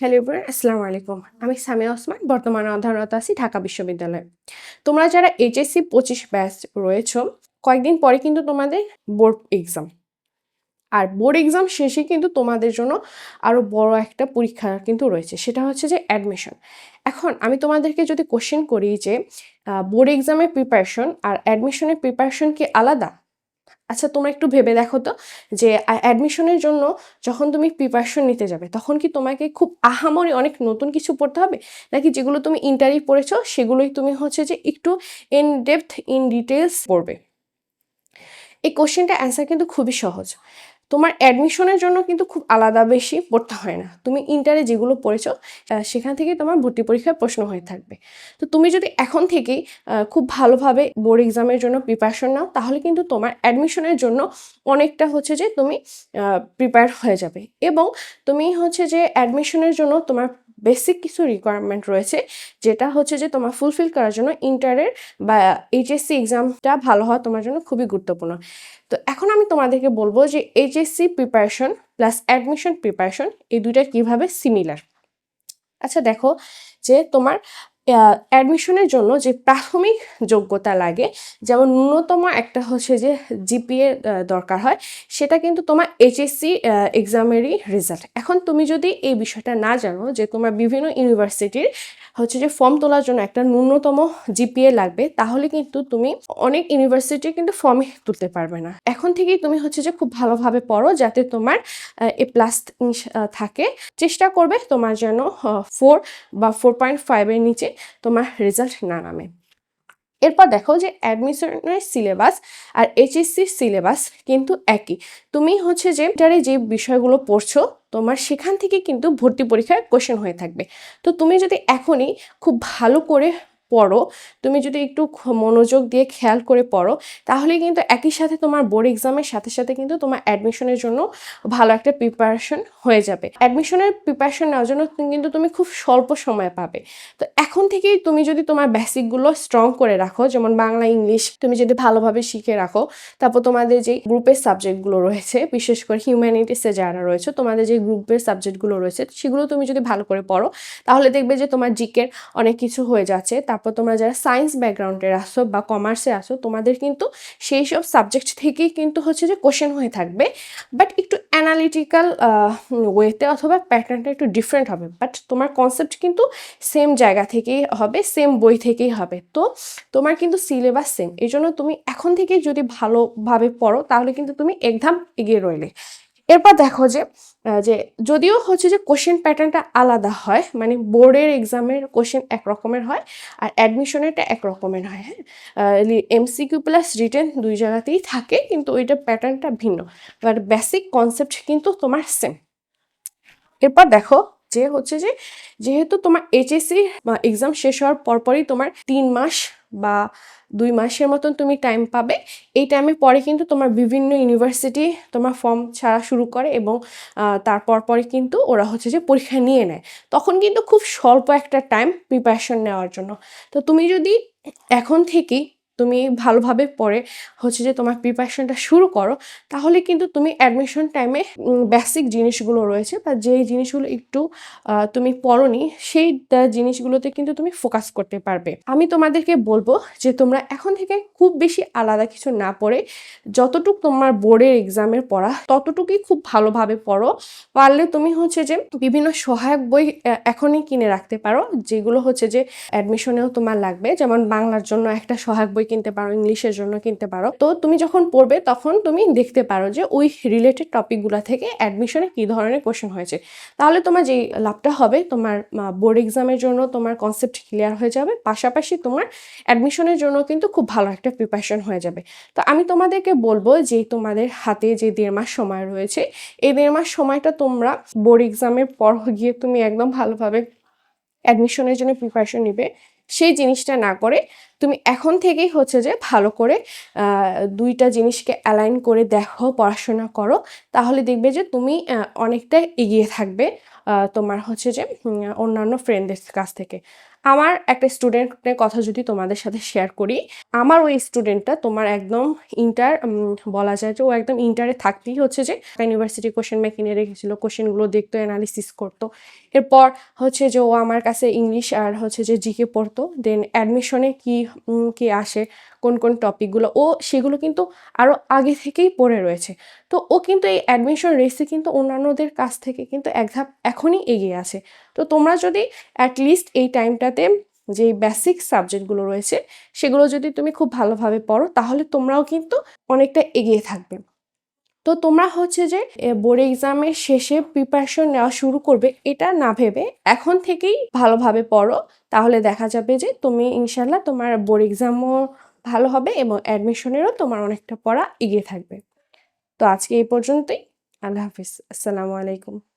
Hello everyone আসসালামু আলাইকুম আমি সামিয়া ওসমান, বর্তমানে অধ্যয়নরত আছি ঢাকা বিশ্ববিদ্যালয়ে। তোমরা যারা এইচএসসি পঁচিশ ব্যাচ রয়েছ, কয়েকদিন পরে কিন্তু তোমাদের বোর্ড এক্সাম আর বোর্ড এক্সাম শেষে কিন্তু তোমাদের জন্য আরও বড় একটা পরীক্ষা কিন্তু রয়েছে, সেটা হচ্ছে যে অ্যাডমিশন এখন আমি তোমাদেরকে যদি কোশ্চেন করি যে বোর্ড এক্সামের প্রিপারেশন আর অ্যাডমিশনের প্রিপারেশন কি আলাদা? আচ্ছা তোমরা একটু ভেবে দেখো তো যে অ্যাডমিশনের জন্য যখন তুমি প্রিপারেশন নিতে যাবে, তখন কি তোমাকে খুব আহামরি অনেক নতুন কিছু পড়তে হবে? নাকি যেগুলো তুমি ইন্টারভিউ পড়েছো, সেগুলোই তুমি হচ্ছে যে, একটু ইন ডেপথ ইন ডিটেলস পড়বে? এই কোশ্চেনটা অ্যান্সার কিন্তু খুবই সহজ। তোমার অ্যাডমিশনের জন্য কিন্তু খুব আলাদা বেশি পড়তে হয় না। তুমি ইন্টারে যেগুলো পড়েছো সেখান থেকে তোমার ভর্তি পরীক্ষার প্রশ্ন হয়ে থাকবে। তো তুমি যদি এখন থেকেই খুব ভালোভাবে বোর্ড এক্সামের জন্য প্রিপারেশন নাও, তাহলে কিন্তু তোমার অ্যাডমিশনের জন্য অনেকটা হচ্ছে যে তুমি প্রিপেয়ার হয়ে যাবে। এবং তুমি হচ্ছে যে অ্যাডমিশনের জন্য তোমার বেসিক কিছু রিকোয়ারমেন্ট রয়েছে, যেটা হচ্ছে যে তোমার ফুলফিল করার জন্য ইন্টারের বা এইচএসসি এক্সামটা ভালো হওয়া তোমার জন্য খুবই গুরুত্বপূর্ণ। তো এখন আমি তোমাদেরকে বলব যে HSC preparation plus admission preparation এই দুইটা কীভাবে সিমিলার আচ্ছা দেখো যে তোমার অ্যাডমিশনের জন্য যে প্রাথমিক যোগ্যতা লাগে, যেমন ন্যূনতম একটা হচ্ছে যে জিপিএ দরকার হয়, সেটা কিন্তু তোমার এইচএসসি এক্সামেরই রেজাল্ট এখন তুমি যদি এই বিষয়টা না জানো যে তোমার বিভিন্ন ইউনিভার্সিটির হচ্ছে যে ফর্ম তোলার জন্য একটা ন্যূনতম জিপিএ লাগবে, তাহলে কিন্তু তুমি অনেক ইউনিভার্সিটি কিন্তু ফর্মই তুলতে পারবে না। এখন থেকেই তুমি হচ্ছে যে খুব ভালোভাবে পড়ো যাতে তোমার এ প্লাস থাকে। চেষ্টা করবে তোমার যেন ফোর বা ফোর পয়েন্ট ফাইভের নিচে তোমার রেজাল্ট না নামে। এরপর দেখো যে অ্যাডমিশনের সিলেবাস আর এইচএসসির সিলেবাস কিন্তু একই। তুমি হচ্ছে যে এটারে যে বিষয়গুলো পড়ছো, তোমার সেখান থেকে কিন্তু ভর্তি পরীক্ষায় কোশ্চেন হয়ে থাকবে। তো তুমি যদি এখনই খুব ভালো করে পড়ো, তুমি যদি একটু মনোযোগ দিয়ে খেয়াল করে পড়ো, তাহলে কিন্তু একই সাথে তোমার বোর্ড এক্সামের সাথে সাথে কিন্তু তোমার অ্যাডমিশনের জন্য ভালো একটা প্রিপারেশন হয়ে যাবে। অ্যাডমিশনের প্রিপারেশন নেওয়ার জন্য কিন্তু তুমি খুব স্বল্প সময় পাবে। তো এখন থেকেই তুমি যদি তোমার বেসিকগুলো স্ট্রং করে রাখো, যেমন বাংলা, ইংলিশ, তুমি যদি ভালোভাবে শিখে রাখো, তারপর তোমাদের যে গ্রুপের সাবজেক্টগুলো রয়েছে, বিশেষ করে হিউম্যানিটিসে যারা রয়েছে, তোমাদের যে গ্রুপের সাবজেক্টগুলো রয়েছে, সেগুলো তুমি যদি ভালো করে পড়ো, তাহলে দেখবে যে তোমার জিকের অনেক কিছু হয়ে যাচ্ছে। তারপর তোমরা যারা সায়েন্স ব্যাকগ্রাউন্ডের আসো বা কমার্সে আসো তোমাদের কিন্তু সেই সব সাবজেক্ট থেকেই কিন্তু হচ্ছে যে কোশ্চেন হয়ে থাকবে। বাট একটু অ্যানালিটিক্যাল ওয়েতে অথবা প্যাটার্নটা একটু ডিফারেন্ট হবে। বাট তোমার কনসেপ্ট কিন্তু সেম জায়গা থেকেই হবে সেম বই থেকেই হবে। তো তোমার কিন্তু সিলেবাস সেম এই জন্য তুমি এখন থেকে যদি ভালোভাবে পড়ো, তাহলে কিন্তু তুমি একদম এগিয়ে রইলে। এরপর দেখো যে যে যদিও হচ্ছে যে কোশ্চেন প্যাটার্নটা আলাদা হয় মানে বোর্ডের এক্সামের কোশ্চেন এক রকমের হয় আর অ্যাডমিশনেরটা এক রকমের হয় হ্যাঁ? এমসিকিউ প্লাস রিটেন দুই জায়গাতেই থাকে, কিন্তু ওইটা প্যাটার্নটা ভিন্ন। বাট বেসিক কনসেপ্ট কিন্তু তোমার সেম এরপর দেখো যে হচ্ছে যে, যেহেতু তোমার এইচএসসি এক্সাম শেষ হওয়ার পরপরই তোমার তিন মাস বা দুই মাসের মতন তুমি টাইম পাবে। এই টাইমের পরে কিন্তু তোমার বিভিন্ন ইউনিভার্সিটি তোমার ফর্ম ছাড়া শুরু করে এবং তারপর পরে কিন্তু ওরা হচ্ছে যে পরীক্ষা নিয়ে নেয়। তখন কিন্তু খুব স্বল্প একটা টাইম প্রিপারেশন নেওয়ার জন্য। তো তুমি যদি এখন থেকেই তুমি ভালোভাবে পড়ে হচ্ছে যে তোমার প্রিপারেশনটা শুরু করো, তাহলে কিন্তু তুমি অ্যাডমিশন টাইমে বেসিক জিনিসগুলো রয়েছে বা যেই জিনিসগুলো একটু তুমি পড়নি, সেই জিনিসগুলোতে কিন্তু তুমি ফোকাস করতে পারবে। আমি তোমাদেরকে বলব যে তোমরা এখন থেকে খুব বেশি আলাদা কিছু না পড়ে, যতটুক তোমার বোর্ডের এক্সামের পড়া, ততটুকুই খুব ভালোভাবে পড়ো। পারলে তুমি হচ্ছে যে বিভিন্ন সহায়ক বই এখনই কিনে রাখতে পারো, যেগুলো হচ্ছে যে অ্যাডমিশনেও তোমার লাগবে। যেমন বাংলার জন্য একটা সহায়ক বই কিনতে পারো, ইংলিশের জন্য কিনতে পারো। তো তুমি যখন পড়বে তখন তুমি দেখতে পারো যে ওই রিলেটেড টপিকগুলো থেকে অ্যাডমিশনে কী ধরনের কোশ্চেন হয়েছে। তাহলে তোমার যেই লাভটা হবে, তোমার বোর্ড এক্সামের জন্য তোমার কনসেপ্ট ক্লিয়ার হয়ে যাবে। পাশাপাশি তোমার অ্যাডমিশনের জন্য কিন্তু খুব ভালো একটা প্রিপারেশন হয়ে যাবে। তো আমি তোমাদেরকে বলব যে তোমাদের হাতে যে দেড় মাস সময় রয়েছে, এই দেড় মাস সময়টা তোমরা বোর্ড এক্সামের পর গিয়ে তুমি একদম ভালোভাবে অ্যাডমিশনের জন্য প্রিপারেশন নিবে। সেই জিনিসটা না করে তুমি এখন থেকেই হচ্ছে যে ভালো করে দুইটা জিনিসকে অ্যালাইন করে দেখো, পড়াশোনা করো, তাহলে দেখবে যে তুমি অনেকটা এগিয়ে থাকবে তোমার হচ্ছে যে অন্যান্য ফ্রেন্ডদের কাছ থেকে। আমার একটা স্টুডেন্টের কথা যদি তোমাদের সাথে শেয়ার করি, আমার ওই স্টুডেন্টটা তোমার একদম ইন্টার বলা যায় যে ও একদম ইন্টারে থাকতেই হচ্ছে যে ইউনিভার্সিটি কোশ্চেন ব্যাংক কিনে রেখেছিল কোশ্চেনগুলো দেখতো অ্যানালিসিস করতো। এরপর হচ্ছে যে ও আমার কাছে ইংলিশ আর হচ্ছে যে জিকে পড়তো দেন অ্যাডমিশনে কি কি আসে কোন কোন টপিকগুলো ও সেগুলো কিন্তু আরও আগে থেকেই পড়ে রয়েছে। তো ও কিন্তু এই অ্যাডমিশন রেসে কিন্তু অন্যান্যদের কাছ থেকে কিন্তু এক ধাপ এখনই এগিয়ে আছে। তো তোমরা যদি অ্যাটলিস্ট এই টাইমটাতে যে বেসিক সাবজেক্টগুলো রয়েছে, সেগুলো যদি তুমি খুব ভালোভাবে পড়ো, তাহলে তোমরাও কিন্তু অনেকটা এগিয়ে থাকবে। তো তোমরা হচ্ছে যে বোর্ড এক্সামের শেষে প্রিপারেশন নেওয়া শুরু করবে, এটা না ভেবে এখন থেকেই ভালোভাবে পড়ো। তাহলে দেখা যাবে যে তুমি ইনশাল্লাহ তোমার বোর্ড এক্সামও ভালো হবে এবং অ্যাডমিশনেরও তোমার অনেকটা পড়া এগিয়ে থাকবে। তো আজকে এই পর্যন্তই। আল্লাহ হাফিজ। আসসালামু আলাইকুম।